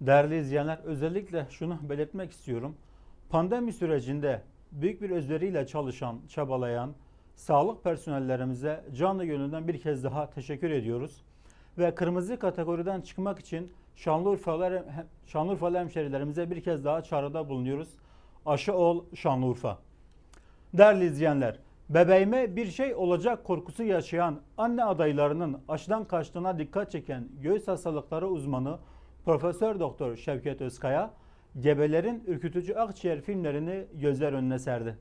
Değerli izleyenler özellikle şunu belirtmek istiyorum. Pandemi sürecinde büyük bir özveriyle çalışan, çabalayan sağlık personellerimize canlı gönülden bir kez daha teşekkür ediyoruz. Ve kırmızı kategoriden çıkmak için Şanlıurfalı, Şanlıurfalı hemşerilerimize bir kez daha çağrıda bulunuyoruz. Aşı ol Şanlıurfa. Değerli izleyenler, bebeğime bir şey olacak korkusu yaşayan anne adaylarının aşıdan kaçtığına dikkat çeken göğüs hastalıkları uzmanı Profesör Doktor Şevket Özkaya, gebelerin ürkütücü akciğer filmlerini gözler önüne serdi.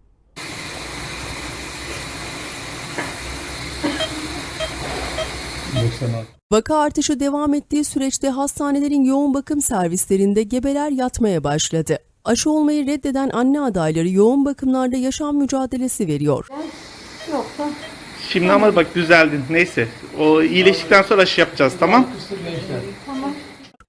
Vaka artışı devam ettiği süreçte hastanelerin yoğun bakım servislerinde gebeler yatmaya başladı. Aşı olmayı reddeden anne adayları yoğun bakımlarda yaşam mücadelesi veriyor. Yoksa Şimdi ama bak düzeldin. Neyse. O iyileştikten sonra aşı yapacağız tamam?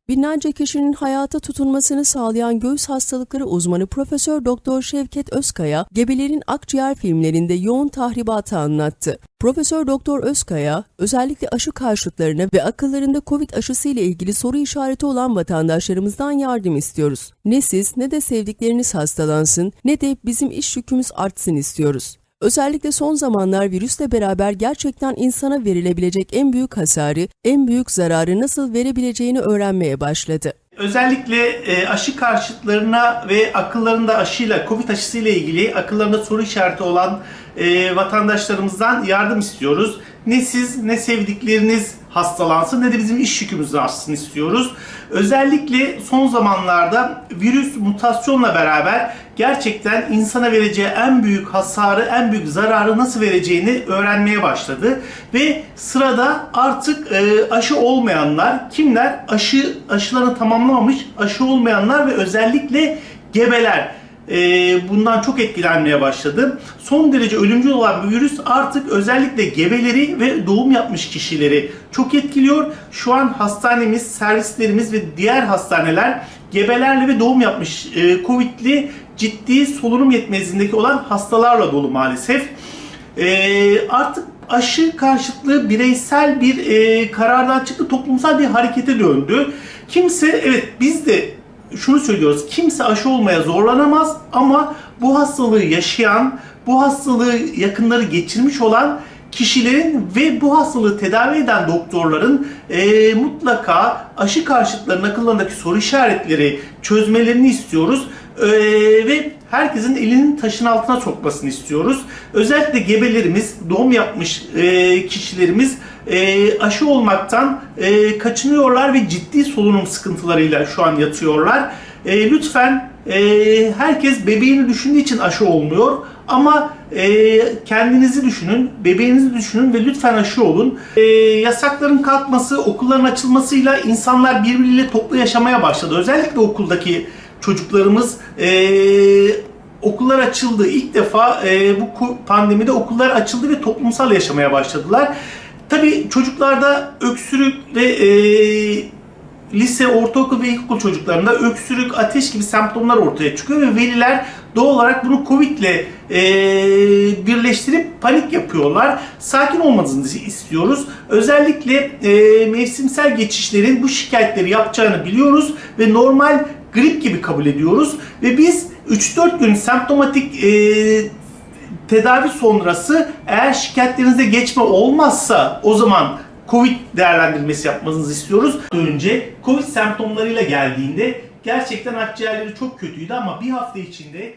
Binlerce kişinin hayata tutunmasını sağlayan göğüs hastalıkları uzmanı Profesör Doktor Şevket Özkaya, gebelerin akciğer filmlerinde yoğun tahribatı anlattı. Profesör Doktor Özkaya, özellikle aşı karşıtlarına ve akıllarında Covid aşısı ile ilgili soru işareti olan vatandaşlarımızdan yardım istiyoruz. Ne siz ne de sevdikleriniz hastalansın ne de bizim iş yükümüz artsın istiyoruz. Özellikle son zamanlar virüsle beraber gerçekten insana verilebilecek en büyük hasarı, en büyük zararı nasıl verebileceğini öğrenmeye başladı. Özellikle e, aşı karşıtlarına ve akıllarında aşıyla, Covid aşısıyla ilgili akıllarında soru işareti olan e, vatandaşlarımızdan yardım istiyoruz. Ne siz ne sevdikleriniz hastalansın ne de bizim iş yükümüz artsın istiyoruz. Özellikle son zamanlarda virüs mutasyonla beraber gerçekten insana vereceği en büyük hasarı, en büyük zararı nasıl vereceğini öğrenmeye başladı. Ve sırada artık e, aşı olmayanlar, kimler? Aşı aşılarını tamamlamamış, aşı olmayanlar ve özellikle gebeler e, bundan çok etkilenmeye başladı. Son derece ölümcül olan bu virüs artık özellikle gebeleri ve doğum yapmış kişileri çok etkiliyor. Şu an hastanemiz, servislerimiz ve diğer hastaneler gebelerle ve doğum yapmış e, Covid'li ciddi solunum yetmezliğindeki olan hastalarla dolu maalesef. E, artık aşı karşıtlığı bireysel bir e, karardan çıktı, toplumsal bir harekete döndü. Kimse, evet biz de şunu söylüyoruz. Kimse aşı olmaya zorlanamaz ama bu hastalığı yaşayan, bu hastalığı yakınları geçirmiş olan kişilerin ve bu hastalığı tedavi eden doktorların e, mutlaka aşı karşıtlarının akıllarındaki soru işaretleri çözmelerini istiyoruz. E, herkesin elinin taşın altına sokmasını istiyoruz. Özellikle gebelerimiz, doğum yapmış e, kişilerimiz e, aşı olmaktan e, kaçınıyorlar ve ciddi solunum sıkıntılarıyla şu an yatıyorlar. Lütfen herkes bebeğini düşündüğü için aşı olmuyor ama kendinizi düşünün, bebeğinizi düşünün ve lütfen aşı olun. Yasakların kalkması, okulların açılmasıyla insanlar birbiriyle toplu yaşamaya başladı. Özellikle okuldaki çocuklarımız okullar açıldı. İlk defa e, bu pandemide okullar açıldı ve toplumsal yaşamaya başladılar. Tabii çocuklarda öksürük ve e, lise, ortaokul ve ilkokul çocuklarında öksürük, ateş gibi semptomlar ortaya çıkıyor ve veliler doğal olarak bunu Covid ile e, birleştirip panik yapıyorlar. Sakin olmanızı istiyoruz. Özellikle e, mevsimsel geçişlerin bu şikayetleri yapacağını biliyoruz ve normal grip gibi kabul ediyoruz ve biz 3-4 gün semptomatik e, tedavi sonrası eğer şikayetlerinizde geçme olmazsa o zaman Covid değerlendirmesi yapmanızı istiyoruz. Önce Covid semptomlarıyla geldiğinde gerçekten akciğerleri çok kötüydü ama bir hafta içinde